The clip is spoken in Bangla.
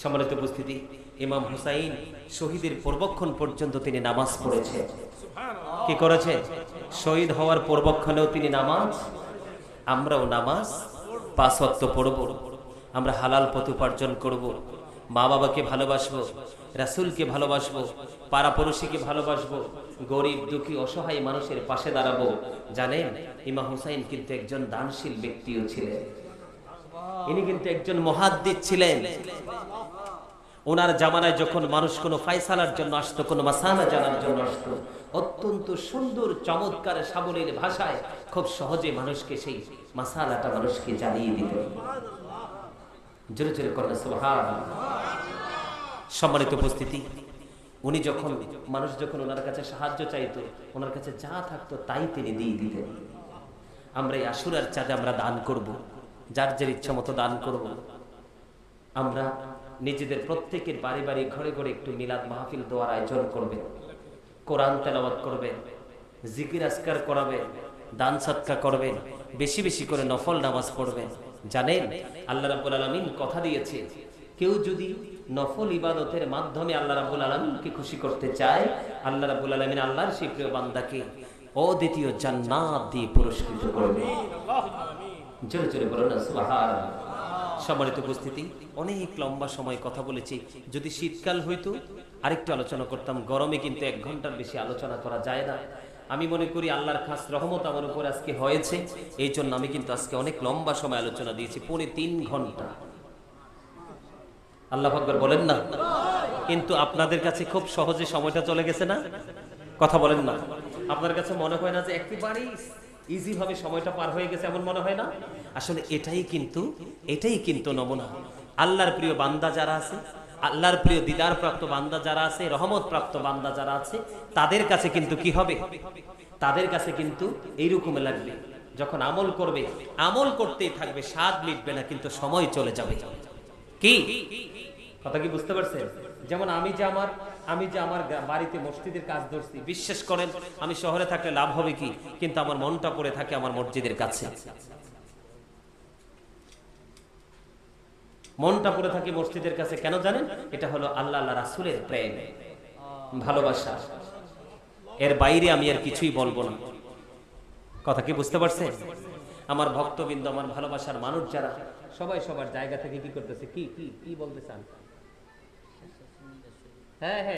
সম্মানিত উপস্থিতি ইমাম হুসাইন শহীদের পূর্বক্ষণ পর্যন্ত তিনি নামাজ পড়েছেন। কি করেছেন? শহীদ হওয়ার পূর্বক্ষণেও তিনি নামাজ আমরাও নামাজ পাঁচ ওয়াক্ত পড়ব আমরা হালাল পথ উপার্জন করব মা বাবাকে ভালোবাসবো রাসূলকে ভালোবাসবো পাড়াপড়শিকে ভালোবাসবো গরিব দুঃখী অসহায় মানুষের পাশে দাঁড়াবো। জানেন ইমাম হুসাইন কিন্তু একজন দানশীল ব্যক্তিও ছিলেন। ইনি কিন্তু একজন মহাদ্দিদ ছিলেন। ওনার জামানায় যখন মানুষ কোনো ফায়সালার জন্য আসতো, কোনো মাসালা জানার জন্য আসতো, অত্যন্ত সুন্দর, চমৎকার, সাবলীল ভাষায় খুব সহজে মানুষকে সেই মাসালাটা মানুষকে জানিয়ে দিতেন জোরে জোরে করেন সম্মানিত উপস্থিতি, উনি যখন, মানুষ যখন ওনার কাছে সাহায্য চাইতো, ওনার কাছে যা থাকতো তাই তিনি দিয়ে দিতেন। আমরা এই আশুরার চাঁদে আমরা দান করব। যার যার ইচ্ছা মতো দান করব। আমরা নিজেদের প্রত্যেকের বাড়ি বাড়ি ঘরে ঘরে একটু মিলাদ মাহফিল দোয়ার আয়োজন করবে, কোরআন তেলাওয়াত করবে, জিকির আসকার করাবে, দান সৎকা করবে, বেশি বেশি করে নফল নামাজ পড়বে। জানেন, আল্লাহ রাব্বুল আলামিন কথা দিয়েছে, কেউ যদি নফল ইবাদতের মাধ্যমে আল্লাহ রাব্বুল আলামিনকে খুশি করতে চায়, আল্লাহ রাব্বুল আলামিন আল্লাহর সেই প্রিয় বান্দাকে অদ্বিতীয় জান্নাত দিয়ে পুরস্কৃত করবে। জোরে জোরে বলুন সম্মানিত উপস্থিতি, অনেক লম্বা সময় কথা বলেছি। যদি শীতকাল হইতো, আরেকটু আলোচনা করতাম। গরমে কিন্তু এক ঘণ্টার বেশি আলোচনা করা যায় না। আমি মনে করি আল্লাহর খাস রহমত আমার উপর আজকে হয়েছে। এই জন্য আমি কিন্তু আজকে অনেক লম্বা সময় আলোচনা দিয়েছি, পৌনে তিন ঘণ্টা। আল্লাহ আকবর বলেন না? কিন্তু আপনাদের কাছে খুব সহজে সময়টা চলে গেছে না? কথা বলেন না। আপনার কাছে মনে হয় না যে একেবারেই ইজি ভাবে সময়টা পার হয়ে গেছে এমন মনে হয় না? আসলে এটাই কিন্তু এটাই কিন্তু নমুনা। আল্লাহর প্রিয় বান্দা যারা আছে, আল্লাহর প্রিয় দিদার প্রাপ্ত বান্দা যারা আছে রহমত প্রাপ্ত বান্দা যারা আছে, তাদের কাছে কিন্তু কি হবে? তাদের কাছে কিন্তু এইরকম লাগবে, যখন আমল করবে, আমল করতেই থাকবে, স্বাদ মিটবে না, কিন্তু সময় চলে যাবে। কি? কথা কি বুঝতে পারছেন? যেমন আমি যে আমার, আমি যে আমার বাড়িতে মসজিদের কাজ ধরছি, বিশ্বাস করেন, আমি শহরে থাকলে লাভ হবে কি? কিন্তু আমার মনটা পড়ে থাকে আমার মসজিদের কাছে। মনটা পড়ে থাকে মসজিদের কাছে, কেন জানেন? এটা হলো আল্লাহ আল্লাহ রাসুলের প্রেম, ভালোবাসা। এর বাইরে আমি আর কিছুই বলব না। কথা কি বুঝতে পারছেন? আমার ভক্তবৃন্দ, আমার ভালোবাসার মানুষ যারা, সবাই সবার জায়গা থেকে কি করতেছে? কি কি কি বলতে চান হ্যাঁ হ্যাঁ